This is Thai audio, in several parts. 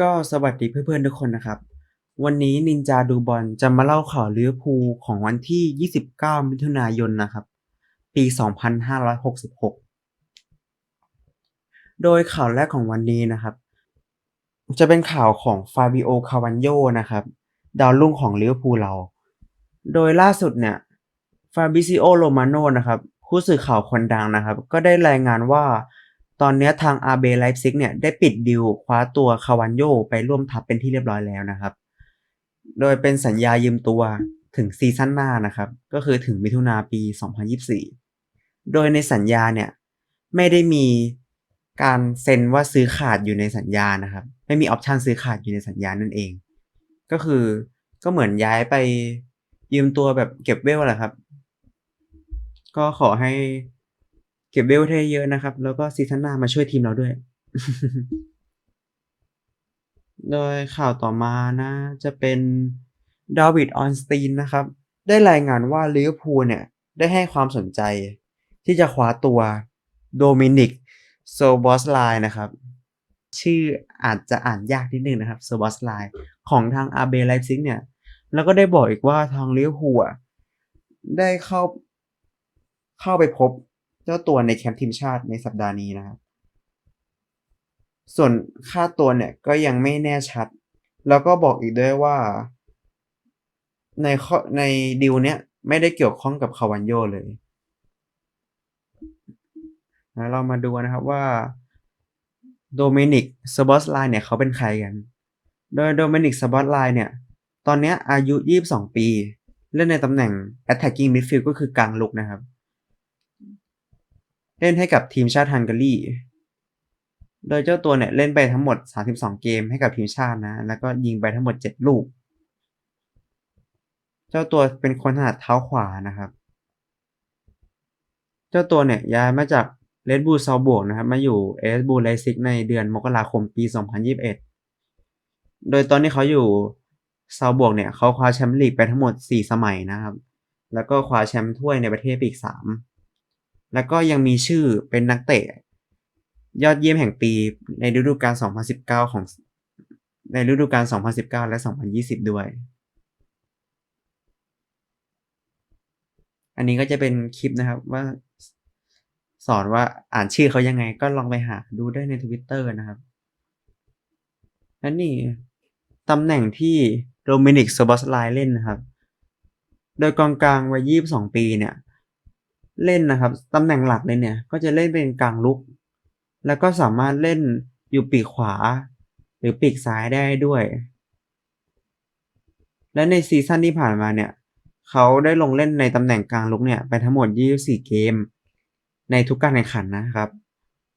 ก็สวัสดีเพื่อนๆทุกคนนะครับ วันนี้นินจาดูบอลจะมาเล่าข่าวลิเวอร์พูลของวันที่ 29 มิถุนายนนะครับ ปี 2566 โดยข่าวแรกของวันนี้นะครับ จะเป็นข่าวของฟาบิโอ คาวันโยนะครับ ดาวรุ่งของลิเวอร์พูลเรา โดยล่าสุดเนี่ยฟาบิซิโอ โรมาโนนะครับผู้สื่อข่าวคนดังนะครับ ก็ได้รายงานว่า ตอนนี้ทางอาเบไลฟ์ซิกเนี่ยได้ปิดดีลคว้าตัวคาวันโยไปร่วมทัพเป็นที่เรียบร้อยแล้วนะครับ โดยเป็นสัญญายืมตัวถึงซีซั่นหน้านะครับ ก็คือถึงมิถุนาปี 2024 โดยในสัญญาเนี่ยไม่ได้มีการเซ็นว่าซื้อขาดอยู่ในสัญญานะครับ ไม่มีออปชันซื้อขาดอยู่ในสัญญานั่นเอง ก็คือก็เหมือนย้ายไปยืมตัวแบบเก็บเวลแหละครับ ก็ขอให้ เก็บเวลให้เยอะนะครับ แล้วก็ซีซั่นหน้ามาช่วยทีมเราด้วย โดยข่าวต่อมานะ จะเป็นดาวิดออนสตีนนะครับ ได้รายงานว่าลิเวอร์พูลเนี่ย ได้ให้ความสนใจ ที่จะคว้าตัวโดมินิกโซบอสไลนะครับ ชื่ออาจจะอ่านยากนิดนึงนะครับโซบอสไลของทางอาเบไลฟ์ซิกเนี่ย แล้วก็ได้บอกอีกว่าทางลิเวอร์พูลอะได้เข้าเข้าไปพบ เจ้าตัวในแคมป์ทีมชาติในสัปดาห์นี้นะครับส่วนค่าตัวเนี่ยก็ยังไม่แน่ชัด แล้วก็บอกอีกด้วยว่า ในข้อในดีลเนี้ยไม่ได้เกี่ยวข้องกับคาวันโยเลยนะเรามาดูนะครับว่าโดเมนิกสบอสไลน์เนี่ยเขาเป็นใครกัน โดยโดเมนิกสบอสไลน์เนี่ย ตอนนี้อายุ 22 ปี เล่นในตำแหน่ง attacking midfield ก็คือกลางลุกนะครับ เล่นให้กับทีมชาติฮังการี โดยเจ้าตัวเนี่ยเล่นไปทั้งหมด 32 เกมให้กับทีมชาตินะ แล้วก็ยิงไปทั้งหมด 7 ลูก เจ้าตัวเป็นคนถนัดเท้าขวานะครับ เจ้าตัวเนี่ยย้ายมาจากเลดบูลซาวบวกนะครับ มาอยู่เอสบูไลซิกในเดือนมกราคมปี 2021 โดยตอนที่เขาอยู่ซาวบวกเนี่ยเขาคว้าแชมป์ลีกไปทั้งหมด 4 สมัยนะครับ แล้วก็คว้าแชมป์ถ้วยในประเทศไปอีก 3 แล้วก็ยังมีชื่อเป็นนักเตะ ยอดเยี่ยมแห่งปีในฤดูกาล 2019 ของ ในฤดูกาล 2019 และ 2020 ด้วย อันนี้ก็จะเป็นคลิปนะครับว่าสอนว่าอ่านชื่อเขายังไงก็ลองไปหาดูได้ใน Twitter นะครับและนี่ตำแหน่งที่โดมินิกโซบอสไลเล่นนะครับ โดยกองกลางวัย 22 ปีเนี่ย เล่นนะครับตำแหน่งหลักเลยเนี่ย ก็จะเล่นเป็นกลางลุก แล้วก็สามารถเล่นอยู่ปีกขวา หรือปีกซ้ายได้ด้วย และในซีซั่นที่ผ่านมาเนี่ย เขาได้ลงเล่นในตำแหน่งกลางลุกเนี่ย ไปทั้งหมด 24 เกม ในทุกการแข่งขันนะครับ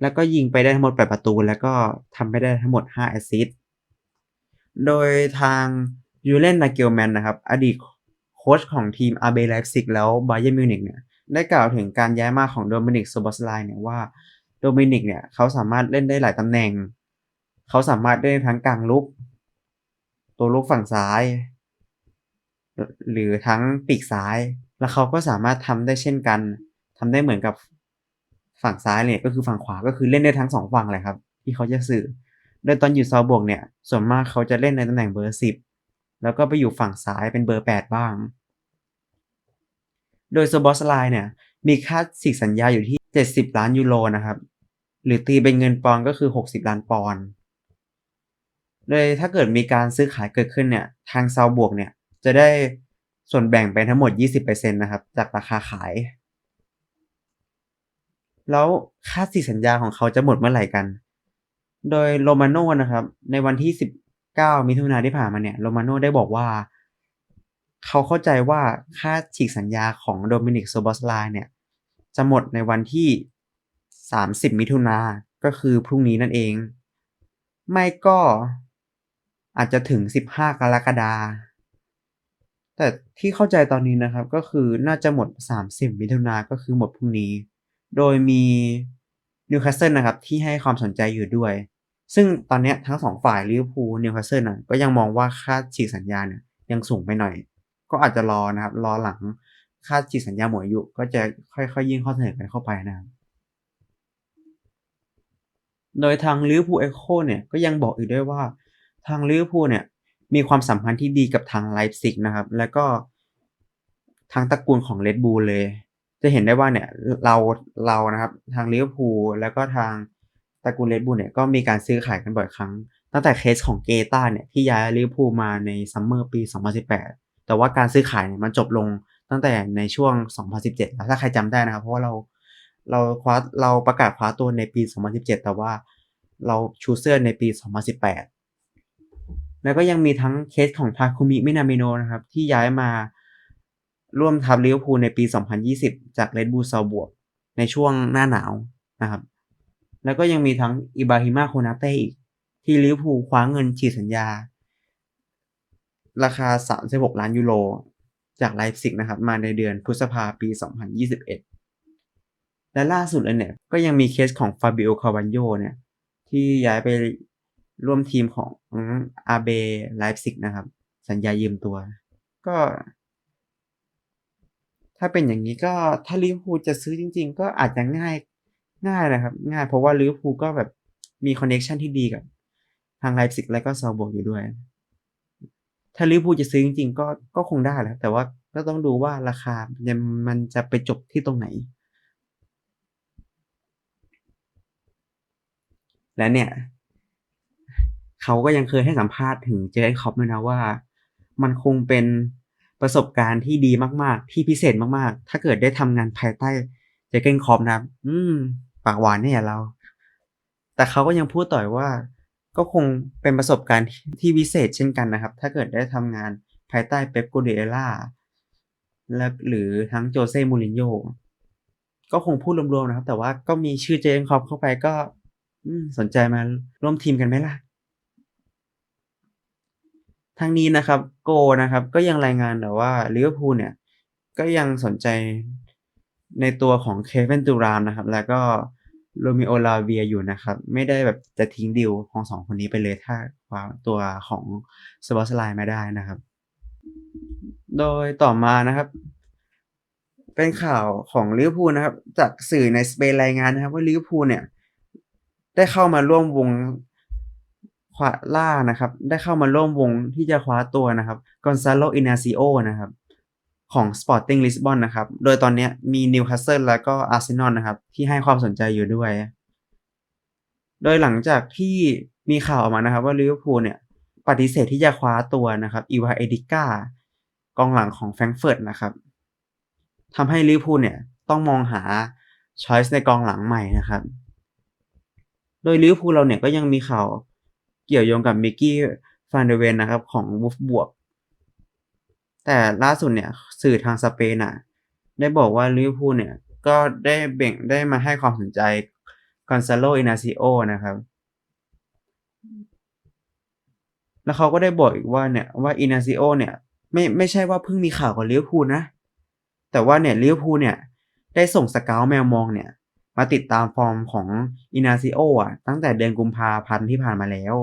แล้วก็ยิงไปได้ทั้งหมด 8 ประตู แล้วก็ทำไปได้ทั้งหมด 5 แอสซิสต์โดยทางยูเลนนาเกลแมนนะครับ อดีตโค้ชของทีมอาเบไลฟ์ซิกแล้วบาเย r n มิวนิกเนี่ย ได้กล่าวถึงการย้ายมาของโดมินิกโซบอสไลเนี่ยว่าโดมินิกเนี่ยเขาสามารถเล่นได้หลายตำแหน่ง เขาสามารถเล่นทั้งกลางลุก ตัวลุกฝั่งซ้าย หรือทั้งปีกซ้าย แล้วเขาก็สามารถทำได้เช่นกันทำได้เหมือนกับฝั่งซ้ายเนี่ยก็คือฝั่งขวาก็คือเล่นได้ทั้งสองฝั่งเลยครับ ที่เขาจะสื่อโดยตอนอยู่ซาบวกเนี่ย ส่วนมากเขาจะเล่นในตำแหน่งเบอร์สิบแล้วก็ไปอยู่ฝั่งซ้ายเป็นเบอร์แปดบ้าง โดยโซบอสไลน์เนี่ยมีค่าสิกสัญญาอยู่ที่ 70 ล้านยูโรนะครับหรือตีเป็นเงินปอนก็คือ 60 ล้านปอนโดยถ้าเกิดมีการซื้อขายเกิดขึ้นเนี่ยทางซาวบวกเนี่ยจะได้ส่วนแบ่งไปทั้งหมด 20%นะครับจากราคาขาย แล้วค่าสิสัญญาของเขาจะหมดเมื่อไหร่กัน โดยโรมาโน่นะครับในวันที่ 19 มิถุนายนที่ผ่านมาเนี่ยโรมาโน่ได้บอกว่า เขาเข้าใจว่าค่าฉีกสัญญาของโดมินิกโซบอสไลเนี่ยจะหมดในวันที่ 30 มิถุนาก็คือพรุ่งนี้นั่นเอง ไม่ก็อาจจะถึง 15 กรกฎาแต่ที่เข้าใจตอนนี้นะครับก็คือน่าจะหมด 30 มิถุนาก็คือหมดพรุ่งนี้ โดยมีนิวคาสเซิลนะครับที่ให้ความสนใจอยู่ด้วย ซึ่งตอนนี้ทั้งสองฝ่ายลิเวอร์พูลนิวคาสเซิลนะก็ยังมองว่าค่าฉีกสัญญาเนี่ยยังสูงไปหน่อย ก็อาจจะรอนะครับ รอหลังค่าฉีกสัญญาหมดอายุก็จะค่อยๆยิ่งข้อเสนอกันเข้าไปนะครับโดยทางลิเวอร์พูลเอ็กโคเนี่ยก็ยังบอกอีกด้วยว่า ทางลิเวอร์พูลเนี่ยมีความสัมพันธ์ที่ดีกับทางไลป์ซิกนะครับ แล้วก็ทั้งตระกูลของ Red Bull เลย จะเห็นได้ว่าเนี่ยเราเรานะครับ ทางลิเวอร์พูลแล้วก็ทางตระกูล Red Bull เนี่ยก็มีการซื้อขายกันบ่อยครั้ง ตั้งแต่เคสของเกตาเนี่ยที่ย้ายลิเวอร์พูลมาในซัมเมอร์ปี 2018 แต่ว่าการซื้อขายเนี่ยมันจบลงตั้งแต่ในช่วง 2017แล้วถ้าใครจำได้นะครับ เพราะว่าเราเราคว้าเราประกาศคว้าตัวในปี 2017 แต่ว่าเราชูเซอร์ในปี 2018 แล้วก็ยังมีทั้งเคสของทาคุมิมินามิโนนะครับ ที่ย้ายมาร่วมทัพลิเวอร์พูลในปี 2020 จากเรดบูลซาบวกในช่วงหน้าหนาวนะครับ แล้วก็ยังมีทั้งอิบราฮิมาโคนาเต้อีก ที่ลิเวอร์พูลคว้าเงินฉีดสัญญา ราคา 36 ล้านยูโร จากไลฟ์ซิกนะครับ มาในเดือนพฤษภาปี 2021 และล่าสุดเลยเนี่ย ก็ยังมีเคสของฟาบิโอคาวันโยเนี่ย ที่ย้ายไปร่วมทีมของอาเบไลฟ์ซิกนะครับ สัญญายืมตัว ก็ ถ้าเป็นอย่างนี้ก็ถ้าลิเวอร์พูลจะซื้อจริง ๆ ก็อาจจะง่ายง่ายนะครับ ง่ายเพราะว่าลิเวอร์พูลก็แบบมีคอนเนคชันที่ดีกับ ทางไลฟ์ซิกและก็ซาบวกอยู่ด้วย ถ้าลิเวอร์พูลจะซื้อจริงๆก็ก็คงได้แหละแต่ว่าก็ต้องดูว่าราคามันจะไปจบที่ตรงไหน และเนี่ย เขาก็ยังเคยให้สัมภาษณ์ถึงเจเกนค็อปด้วยนะว่า มันคงเป็นประสบการณ์ที่ดีมาก ๆ ที่พิเศษมาก ๆ ถ้าเกิดได้ทำงานภายใต้เจเกนค็อปนะ อืม ปากหวานเนี่ยเรา แต่เขาก็ยังพูดต่อยว่า ก็คงเป็นประสบการณ์ที่วิเศษเช่นกันนะครับ ถ้าเกิดได้ทำงานภายใต้เป๊ปโกเดล่าและหรือทั้งโจเซ่มูรินโญ่ก็คงพูดรวมๆนะครับ แต่ว่าก็มีชื่อเจนคอปเข้าไปก็สนใจมาร่วมทีมกันไหมล่ะทางนี้นะครับ โกนะครับ ก็ยังรายงานแต่ว่าลิเวอร์พูลเนี่ย ก็ยังสนใจในตัวของเควินตูรามนะครับ แล้วก็ โรมิโอลาเวียอยู่นะครับ ไม่ได้แบบจะทิ้งดิวของสองคนนี้ไปเลยถ้าคว้าตัวของสปอร์ตไลน์มาได้นะครับ โดยต่อมานะครับ เป็นข่าวของลิเวอร์พูลนะครับ จากสื่อในสเปนรายงานนะครับ ว่าลิเวอร์พูลเนี่ย ได้เข้ามาร่วมวงคว้าล่านะครับ ได้เข้ามาร่วมวงที่จะคว้าตัวนะครับกอนซาโลอินาซิโอนะครับ ของ Sporting Lisbon นะครับ โดยตอนนี้มีนิวคาสเซิลแล้วก็อาร์เซนอลนะครับ ที่ให้ความสนใจอยู่ด้วย โดยหลังจากที่มีข่าวออกมานะครับว่าลิเวอร์พูลเนี่ย ปฏิเสธที่จะคว้าตัวนะครับอีวาเอดิก้ากองหลังของแฟรงเฟิร์ตนะครับทำให้ลิเวอร์พูลเนี่ย ต้องมองหาช้อยส์ในกองหลังใหม่นะครับ โดยลิเวอร์พูลเราเนี่ยก็ยังมีข่าวเกี่ยวโยงกับมิกกี้ฟานเดเวนนะครับ ของวูฟบวก แต่ล่าสุดเนี่ยสื่อทางสเปนอะ ได้บอกว่าลิเวอร์พูลเนี่ย ก็ได้เบ่งได้มาให้ความสนใจกอนซาโลอินาซิโอนะครับ แล้วเขาก็ได้บอกอีกว่าเนี่ยว่าอินาซิโอเนี่ย ไม่ไม่ใช่ว่าเพิ่งมีข่าวกับลิเวอร์พูลนะ แต่ว่าเนี่ยลิเวอร์พูลเนี่ย ได้ส่งสเกลแมวมองเนี่ยมาติดตามฟอร์มของอินาซิโออะตั้งแต่เดือนกุมภาพันธ์ที่ผ่านมาแล้ว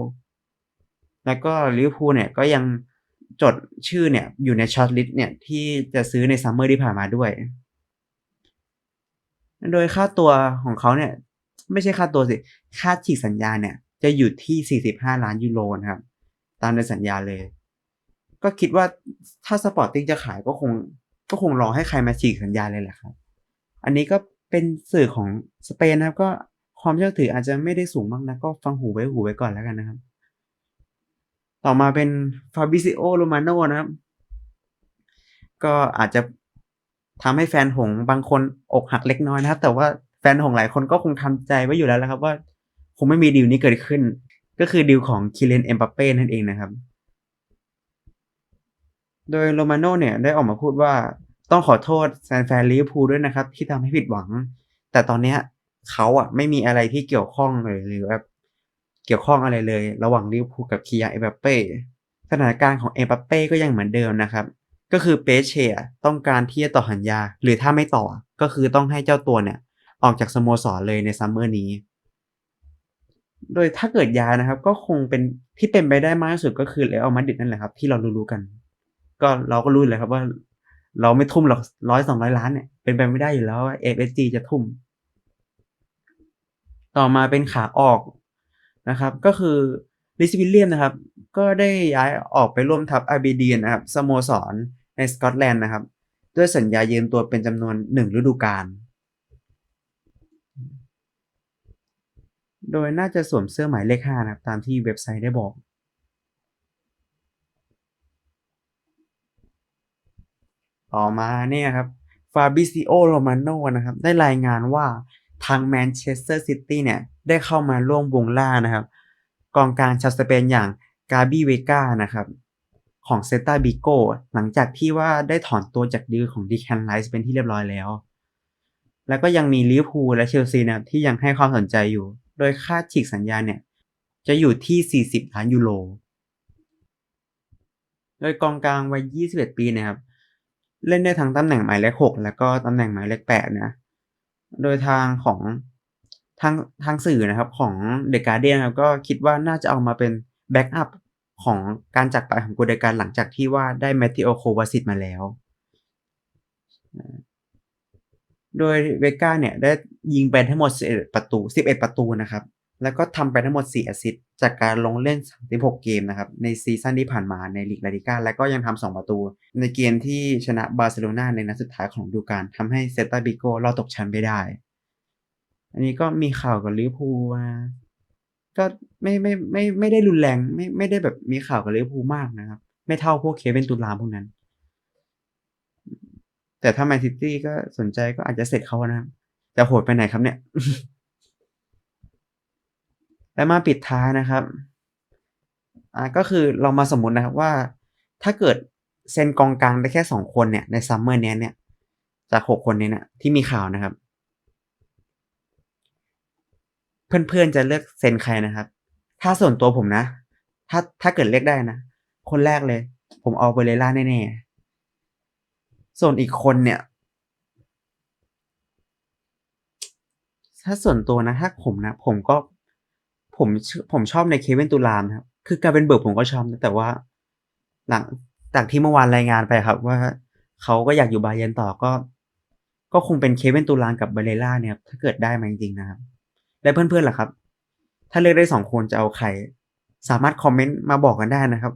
แล้วก็ลิเวอร์พูลเนี่ยก็ยัง จดชื่อเนี่ยอยู่ในช็อตลิสต์เนี่ยที่จะซื้อในซัมเมอร์ที่ผ่านมาด้วย โดยค่าตัวของเขาเนี่ย ไม่ใช่ค่าตัวสิ ค่าฉีกสัญญาเนี่ย จะอยู่ที่ 45 ล้านยูโรนะครับ ตามในสัญญาเลย ก็คิดว่าถ้าสปอร์ติ้งจะขายก็คง ก็คงรอให้ใครมาฉีกสัญญาเลยแหละครับ อันนี้ก็เป็นสื่อของสเปนนะครับ ก็ความเชื่อถืออาจจะไม่ได้สูงมากนะก็ฟังหูไว้หูไว้ก่อนแล้วกันนะครับ ต่อมาเป็นฟาบิซิโอโรมาโนนะครับ ก็อาจจะทำให้แฟนหงบางคนอกหักเล็กน้อยนะครับ แต่ว่าแฟนหงหลายคนก็คงทำใจไว้อยู่แล้วแล้วครับ ว่าคงไม่มีดีลนี้เกิดขึ้น ก็คือดีลของคิเลนเอ็มบัปเป้นั่นเองนะครับ โดยโรมาโนเนี่ยได้ออกมาพูดว่าต้องขอโทษแฟนๆลิเวอร์พูลด้วยนะครับ ที่ทำให้ผิดหวัง แต่ตอนเนี้ยเขาอะไม่มีอะไรที่เกี่ยวข้องเลยหรือแบบ เกี่ยวข้องอะไรเลย ระหว่างลิเวอร์พูลกับคียาเอ็มบัปเป้สถานการณ์ของเอมบัปเป้ก็ยังเหมือนเดิมนะครับ ก็คือเปเช่ต้องการที่จะต่อสัญญา หรือถ้าไม่ต่อก็คือต้องให้เจ้าตัวเนี่ย ออกจากสโมสรเลยในซัมเมอร์นี้ โดยถ้าเกิดยายนะครับ ก็คงเป็นที่เป็นไปได้มากที่สุดก็คือเรอัลมาดริดนั่นแหละครับ ที่เรารู้ๆกัน ก็เราก็รู้เลยครับว่า เราไม่ทุ่มหรอกร้อยสองร้อยล้านเนี่ยเป็นไปไม่ได้อยู่แล้วว่า FSG จะทุ่ม ต่อมาเป็นขาออก นะครับก็คือลิซวิลเลียมนะครับก็ได้ย้ายออกไปร่วมทัพ Aberdeen นะครับสโมสรในสกอตแลนด์นะครับ ด้วยสัญญายืมตัวเป็นจำนวน 1 ฤดูกาลโดยน่าจะสวมเสื้อหมายเลข5นะครับตามที่เว็บไซต์ได้บอก ต่อมาเนี่ยครับ Fabrizio Romano นะครับ ได้รายงานว่า ทาง Manchester City เนี่ยได้เข้ามาร่วมวงล่านะครับกองกลางชาวสเปนอย่าง Gabi Vega นะครับของ Celta Vigo หลังจากที่ว่าได้ถอนตัวจากดีลของ Declan Rice เป็นที่เรียบร้อยแล้ว แล้วก็ยังมีลิเวอร์พูลและเชลซีนะที่ยังให้ความสนใจอยู่ โดยค่าฉีกสัญญาเนี่ยจะอยู่ที่ 40 ล้านยูโร โดยกองกลางวัย 21 ปีนะครับ เล่นได้ทั้งตำแหน่งหมายเลข 6 แล้วก็ตำแหน่งหมายเลข 8 นะ โดยทางของทางทางสื่อนะครับของเดอะการ์เดียนครับก็คิดว่าน่าจะเอามาเป็นแบ็กอัพของการจากไปของกูเดการหลังจากที่ว่าได้แมตติโอโควาสิตมาแล้ว โดยเวก้าเนี่ยได้ยิงไปทั้งหมด11ประตู 11 ประตูนะครับ แล้วก็ทำไปทั้งหมด 4 แอสซิสต์จากการลงเล่น 36 เกมนะครับ ในซีซั่นที่ผ่านมาในลีกลาลิก้า และก็ยังทำ 2 ประตู ในเกมที่ชนะบาร์เซโลนาในนัดสุดท้ายของดูกาลทำให้เซตาบิโกรอดตกชั้นไปได้ อันนี้ก็มีข่าวกับลิเวอร์พูลมาก็ไม่ไม่ไม่ไม่ได้รุนแรงไม่ไม่ได้แบบมีข่าวกับลิเวอร์พูลมากนะครับ ไม่เท่าพวกเควินตูรามพวกนั้น แต่ถ้าแมนซิตี้ก็สนใจก็อาจจะเสร็จเขานะครับจะโหดไปไหนครับเนี่ย และมาปิดท้ายนะครับอ่าก็คือเรามาสมมุตินะครับว่า ถ้าเกิดเซนกองกลางได้แค่สองคนเนี่ยในซัมเมอร์เนี้ยเนี่ยจากหกคนนี้เนี่ยที่มีข่าวนะครับ เพื่อนๆจะเลือกเซนใครนะครับ ถ้าส่วนตัวผมนะ ถ้าถ้าเกิดเลือกได้นะ คนแรกเลย ผมเอาเบเรล่าแน่ๆส่วนอีกคนเนี่ย ถ้าส่วนตัวนะถ้าผมนะ ผมก็ ผมผมชอบในเควินตูรามนครับ คือการเป็นเบิร์กผมก็ชอบนะแต่ว่า หลังจากที่เมื่อวานรายงานไปครับ ว่าเขาก็อยากอยู่บาเยนต่อก็ ก็คงเป็นเควินตูรามกับเบเรล่าเนี่ยถ้าเกิดได้มาจริงๆนะครับ และเพื่อนๆล่ะครับ ถ้าเลือกได้สองคนจะเอาใครสามารถคอมเมนต์มาบอกกันได้นะครับ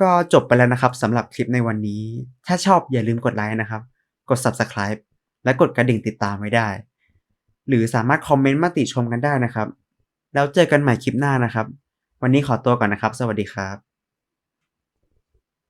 ก็จบไปแล้วนะครับสำหรับคลิปในวันนี้ ถ้าชอบอย่าลืมกดไลค์นะครับ กด Subscribe และกดกระดิ่งติดตามไว้ได้ หรือสามารถคอมเมนต์มาติชมกันได้นะครับ แล้วเจอกันใหม่คลิปหน้านะครับ วันนี้ขอตัวก่อนนะครับ สวัสดีครับ